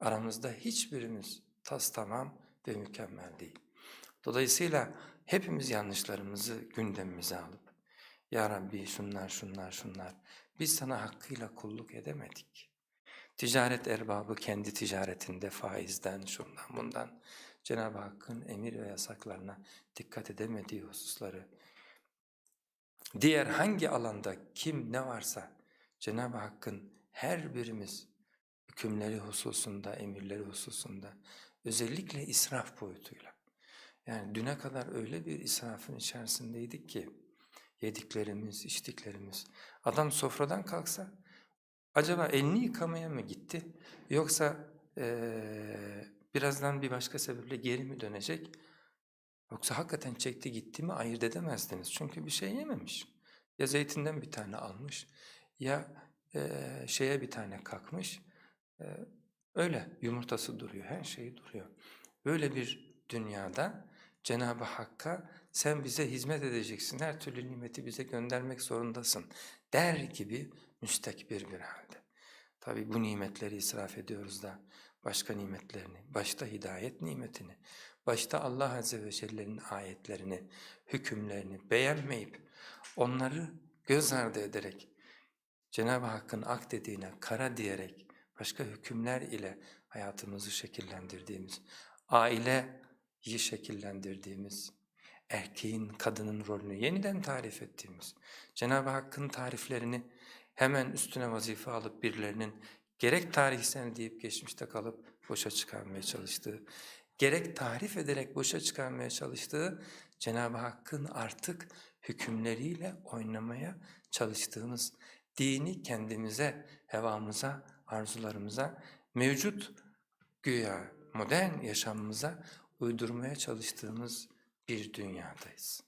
Aramızda hiçbirimiz tas tamam ve mükemmel değil. Dolayısıyla hepimiz yanlışlarımızı gündemimize alıp Ya Rabbi şunlar şunlar şunlar biz sana hakkıyla kulluk edemedik. Ticaret erbabı kendi ticaretinde faizden şundan bundan Cenab-ı Hakk'ın emir ve yasaklarına dikkat edemediği hususları diğer hangi alanda kim ne varsa Cenab-ı Hakk'ın her birimiz hükümleri hususunda, emirleri hususunda özellikle israf boyutuyla. Yani düne kadar öyle bir israfın içerisindeydik ki yediklerimiz, içtiklerimiz. Adam sofradan kalksa acaba elini yıkamaya mı gitti yoksa eee, birazdan bir başka sebeple geri mi dönecek yoksa hakikaten çekti gitti mi ayırt edemezdiniz. Çünkü bir şey yememiş. Ya zeytinden bir tane almış ya eee, şeye bir tane kalkmış. Öyle yumurtası duruyor, her şeyi duruyor. Böyle bir dünyada Cenab-ı Hakk'a sen bize hizmet edeceksin, her türlü nimeti bize göndermek zorundasın der gibi müstekbir bir halde. Tabi bu nimetleri israf ediyoruz da başka nimetlerini, başta hidayet nimetini, başta Allah Azze ve Celle'nin ayetlerini, hükümlerini beğenmeyip onları göz ardı ederek Cenab-ı Hakk'ın ak dediğine kara diyerek başka hükümler ile hayatımızı şekillendirdiğimiz, aileyi şekillendirdiğimiz, erkeğin kadının rolünü yeniden tarif ettiğimiz, Cenab-ı Hakk'ın tariflerini hemen üstüne vazife alıp birilerinin gerek tarihsel deyip geçmişte kalıp boşa çıkarmaya çalıştığı, gerek tarif ederek boşa çıkarmaya çalıştığı Cenab-ı Hakk'ın artık hükümleriyle oynamaya çalıştığımız dini kendimize, hevamıza, arzularımıza, mevcut güya modern yaşamımıza uydurmaya çalıştığımız bir dünyadayız.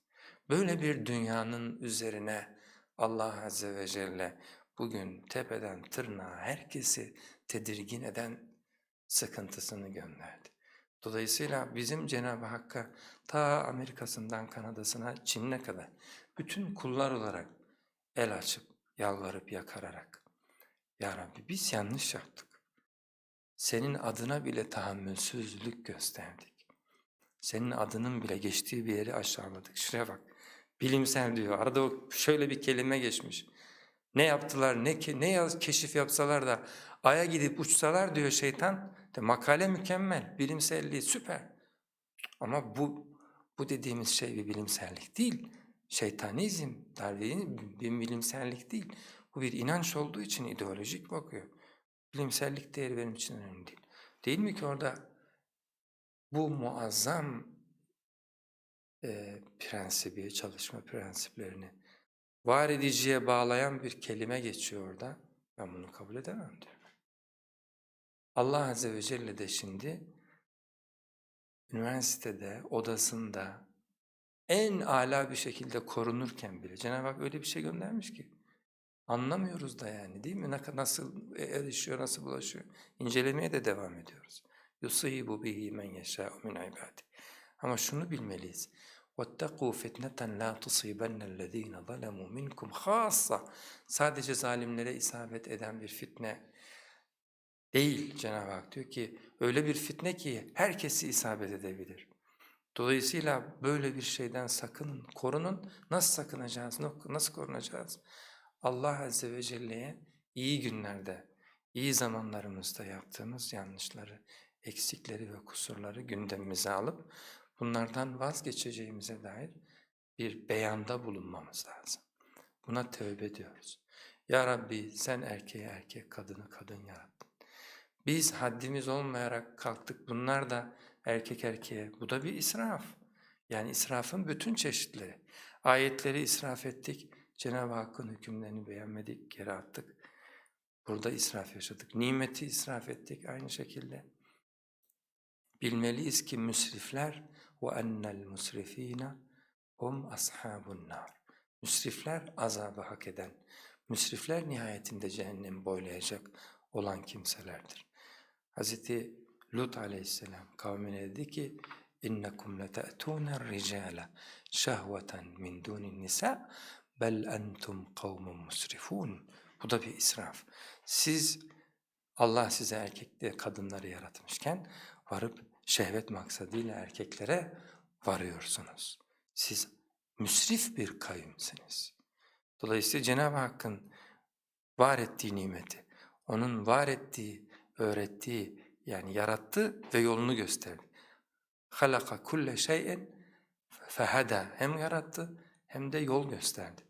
Böyle bir dünyanın üzerine Allah Azze ve Celle bugün tepeden tırnağa herkesi tedirgin eden sıkıntısını gönderdi. Dolayısıyla bizim Cenab-ı Hakk'a ta Amerika'sından Kanada'sına Çin'e kadar bütün kullar olarak el açıp yalvarıp yakararak Ya Rabbi biz yanlış yaptık. Senin adına bile tahammülsüzlük gösterdik. Senin adının bile geçtiği bir yeri aşağıladık. Şuraya bak. Bilimsel diyor. Arada o şöyle bir kelime geçmiş. Ne yaptılar, ne ke- ne keşif yapsalar da aya gidip uçsalar diyor şeytan. De, makale mükemmel, bilimselliği süper. Ama bu bu dediğimiz şey bir bilimsellik değil. Şeytanizm, Darwinizm bir bilimsellik değil. Bu bir inanç olduğu için ideolojik bakıyor. Bilimsellik değeri benim için önemli değil. Değil mi ki orada bu muazzam e, prensibi, çalışma prensiplerini var ediciye bağlayan bir kelime geçiyor orada. Ben bunu kabul edemem diyor. Allah Azze ve Celle de şimdi üniversitede, odasında en âlâ bir şekilde korunurken bile Cenab-ı Hak öyle bir şey göndermiş ki anlamıyoruz da yani değil mi? Ne kadar- Nasıl erişiyor, nasıl bulaşıyor? İncelemeye de devam ediyoruz. يُصِيبُ بِهِ مَنْ يَشَاءُ مِنْ عِبَادِهِ Ama şunu bilmeliyiz. وَاتَّقُوا فِتْنَةً لَا تُصِيبَنَّ الَّذ۪ينَ ظَلَمُوا مِنْكُمْ خَاصَّةً Sadece zalimlere isabet eden bir fitne değil Cenab-ı Hak diyor ki öyle bir fitne ki herkesi isabet edebilir. Dolayısıyla böyle bir şeyden sakının, korunun. Nasıl sakınacağız, nasıl korunacağız? Allah Azze ve Celle'ye iyi günlerde, iyi zamanlarımızda yaptığımız yanlışları, eksikleri ve kusurları gündemimize alıp bunlardan vazgeçeceğimize dair bir beyanda bulunmamız lazım. Buna tövbe diyoruz. Ya Rabbi sen erkeği erkek, kadını kadın yarattın. Biz haddimiz olmayarak kalktık bunlar da erkek erkeğe. Bu da bir israf. Yani israfın bütün çeşitleri. Ayetleri israf ettik. Cenab-ı Hakk'ın hükümlerini beğenmedik, geri attık. Burada israf yaşadık. Nimeti israf ettik aynı şekilde. Bilmeliyiz ki müsrifler ennel musrifina hum ashabun nar. Müsrifler azabı hak eden, müsrifler nihayetinde cehennemi boylayacak olan kimselerdir. Hazreti Lut aleyhisselam kavmine dedi ki innekum lete'tûne ricâle şehveten min dûnin nisa bel entum kavmun musrifun. Bu da bir israf. Siz Allah size erkekli kadınları yaratmışken varıp şehvet maksadıyla erkeklere varıyorsunuz. Siz müsrif bir kavimsiniz. Dolayısıyla Cenab-ı Hakk'ın var ettiği nimeti, onun var ettiği, öğrettiği yani yarattı ve yolunu gösterdi. halaka kulle şeyin fehada hem yarattı hem de yol gösterdi.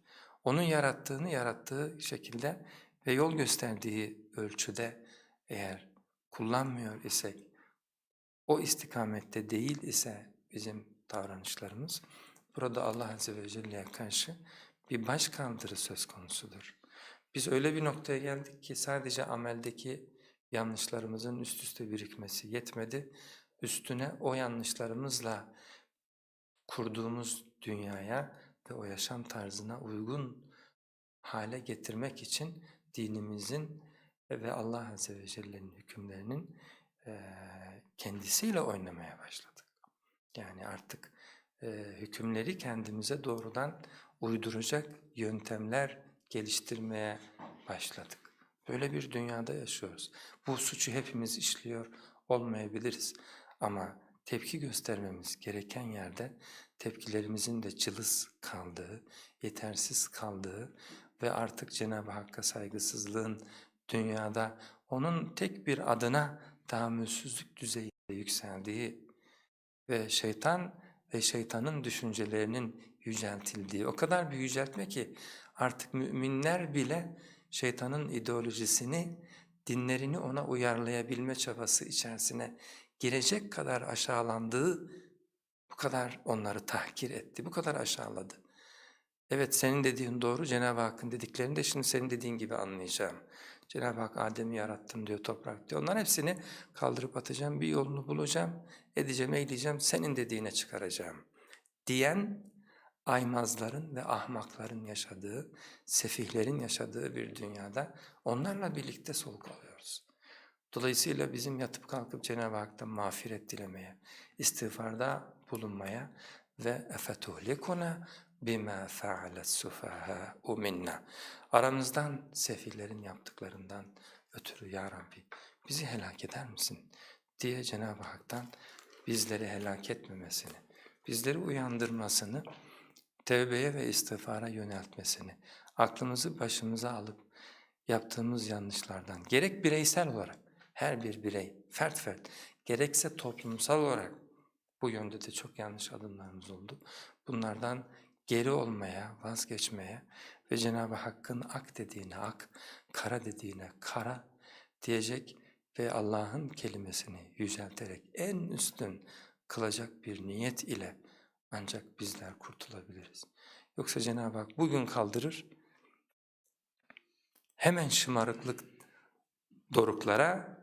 Onun yarattığını yarattığı şekilde ve yol gösterdiği ölçüde eğer kullanmıyor isek, o istikamette değil ise bizim davranışlarımız, burada Allah Azze ve Celle'ye karşı bir baş kaldırı söz konusudur. Biz öyle bir noktaya geldik ki sadece ameldeki yanlışlarımızın üst üste birikmesi yetmedi. Üstüne o yanlışlarımızla kurduğumuz dünyaya ve o yaşam tarzına uygun hale getirmek için dinimizin ve Allah Azze ve Celle'nin hükümlerinin eee, kendisiyle oynamaya başladık. Yani artık eee, hükümleri kendimize doğrudan uyduracak yöntemler geliştirmeye başladık. Böyle bir dünyada yaşıyoruz. Bu suçu hepimiz işliyor olmayabiliriz ama tepki göstermemiz gereken yerde tepkilerimizin de cılız kaldığı, yetersiz kaldığı ve artık Cenab-ı Hakk'a saygısızlığın dünyada onun tek bir adına tahammülsüzlük düzeyinde yükseldiği ve şeytan ve şeytanın düşüncelerinin yüceltildiği o kadar bir yüceltme ki artık müminler bile şeytanın ideolojisini, dinlerini ona uyarlayabilme çabası içerisine girecek kadar aşağılandığı, bu kadar onları tahkir etti, bu kadar aşağıladı. Evet senin dediğin doğru, Cenab-ı Hakk'ın dediklerini de şimdi senin dediğin gibi anlayacağım. Cenab-ı Hak Adem'i yarattım diyor, toprak diyor. Onların hepsini kaldırıp atacağım, bir yolunu bulacağım, edeceğim, eyleyeceğim, senin dediğine çıkaracağım. Diyen aymazların ve ahmakların yaşadığı, sefihlerin yaşadığı bir dünyada onlarla birlikte soluk alıyoruz. Dolayısıyla bizim yatıp kalkıp Cenab-ı Hak'tan mağfiret dilemeye, istiğfarda bulunmaya ve efetuhlikuna bima fa'alet sufaha'u minna. Aramızdan sefihlerin yaptıklarından ötürü ya Rabbi bizi helak eder misin diye Cenab-ı Hak'tan bizleri helak etmemesini, bizleri uyandırmasını, tevbeye ve istiğfara yöneltmesini, aklımızı başımıza alıp yaptığımız yanlışlardan gerek bireysel olarak her bir birey fert fert gerekse toplumsal olarak bu yönde de çok yanlış adımlarımız oldu. Bunlardan geri olmaya, vazgeçmeye ve Cenab-ı Hakk'ın ak dediğine ak, kara dediğine kara diyecek ve Allah'ın kelimesini yücelterek en üstün kılacak bir niyet ile ancak bizler kurtulabiliriz. Yoksa Cenab-ı Hak bugün kaldırır, hemen şımarıklık doruklara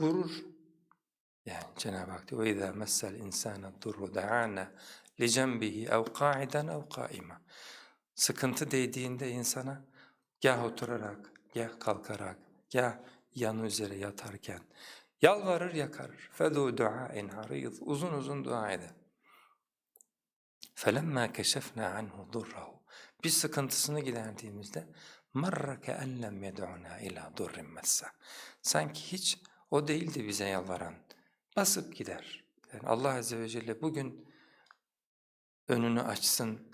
vurur. Yani Cenab-ı Hak diyor وَاِذَا مَسَّ الْاِنْسَانَ الضُّرُّ دَعَانَ لِجَنْبِهِ اَوْ قَاعِدًا اَوْ قَائِمًا Sıkıntı değdiğinde insana gah oturarak, gah kalkarak, gah yanı üzere yatarken yalvarır yakarır. فَذُو دُعَاءٍ عَرِيض Uzun uzun dua eder. فَلَمَّا كَشَفْنَا عَنْهُ ضُرَّهُ Biz sıkıntısını giderdiğimizde مَرَّ كَأَنْ لَمْ يَدْعُنَا اِلَى ضُرٍ مَسَّ Sanki hiç o değildi bize yalvaran. Basıp gider. Yani Allah Azze ve Celle bugün önünü açsın,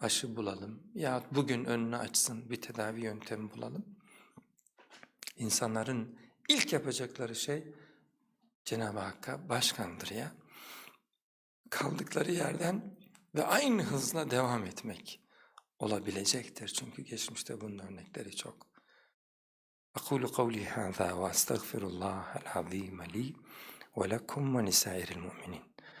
aşı bulalım ya bugün önünü açsın, bir tedavi yöntemi bulalım. İnsanların ilk yapacakları şey Cenab-ı Hakk'a başkandırıya kaldıkları yerden ve aynı hızla devam etmek olabilecektir. Çünkü geçmişte bunun örnekleri çok. أقول قولي هذا وأستغفر الله العظيم لي ولكم ولسائر المؤمنين.